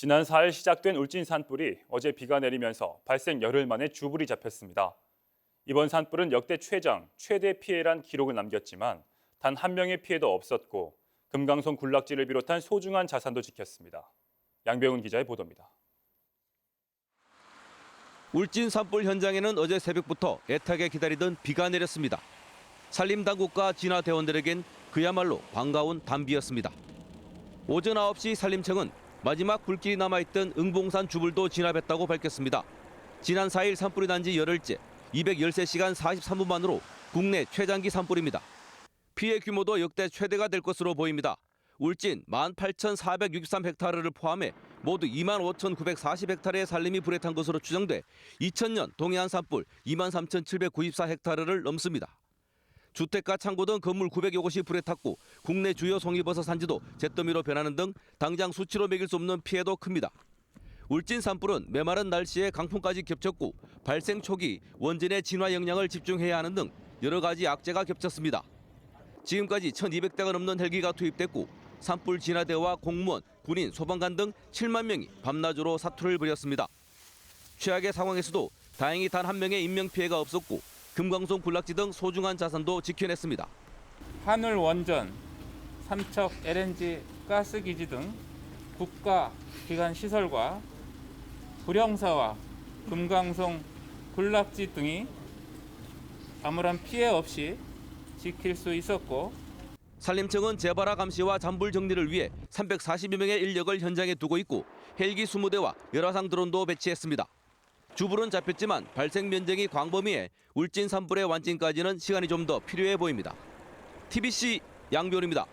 지난 4일 시작된 울진 산불이 어제 비가 내리면서 발생 열흘 만에 주불이 잡혔습니다. 이번 산불은 역대 최장, 최대 피해란 기록을 남겼지만 단 한 명의 피해도 없었고 금강송 군락지를 비롯한 소중한 자산도 지켰습니다. 양병훈 기자의 보도입니다. 울진 산불 현장에는 어제 새벽부터 애타게 기다리던 비가 내렸습니다. 산림 당국과 진화 대원들에겐 그야말로 반가운 단비였습니다. 오전 9시 산림청은 마지막 불길이 남아있던 응봉산 주불도 진압했다고 밝혔습니다. 지난 4일 산불이 난 지 열흘째 213시간 43분 만으로 국내 최장기 산불입니다. 피해 규모도 역대 최대가 될 것으로 보입니다. 울진 18,463헥타르를 포함해 모두 25,940헥타르의 산림이 불에 탄 것으로 추정돼 2000년 동해안 산불 23,794헥타르를 넘습니다. 주택가 창고 등 건물 900여 곳이 불에 탔고 국내 주요 송이버섯 산지도 잿더미로 변하는 등 당장 수치로 매길 수 없는 피해도 큽니다. 울진 산불은 메마른 날씨에 강풍까지 겹쳤고 발생 초기 원전의 진화 영향을 집중해야 하는 등 여러 가지 악재가 겹쳤습니다. 지금까지 1,200대가 넘는 헬기가 투입됐고 산불 진화대와 공무원, 군인, 소방관 등 7만 명이 밤낮으로 사투를 벌였습니다. 최악의 상황에서도 다행히 단 한 명의 인명 피해가 없었고 금강송 군락지 등 소중한 자산도 지켜냈습니다. 하늘 원전, 삼척 LNG 가스 기지 등 국가 기관 시설과 불영사와 금강송 군락지 등이 아무런 피해 없이 지킬 수 있었고 산림청은 재발화 감시와 잔불 정리를 위해 340여 명의 인력을 현장에 두고 있고 헬기 20대와 열화상 드론도 배치했습니다. 주불은 잡혔지만 발생 면적이 광범위해 울진 산불의 완진까지는 시간이 좀 더 필요해 보입니다. TBC 양변입니다.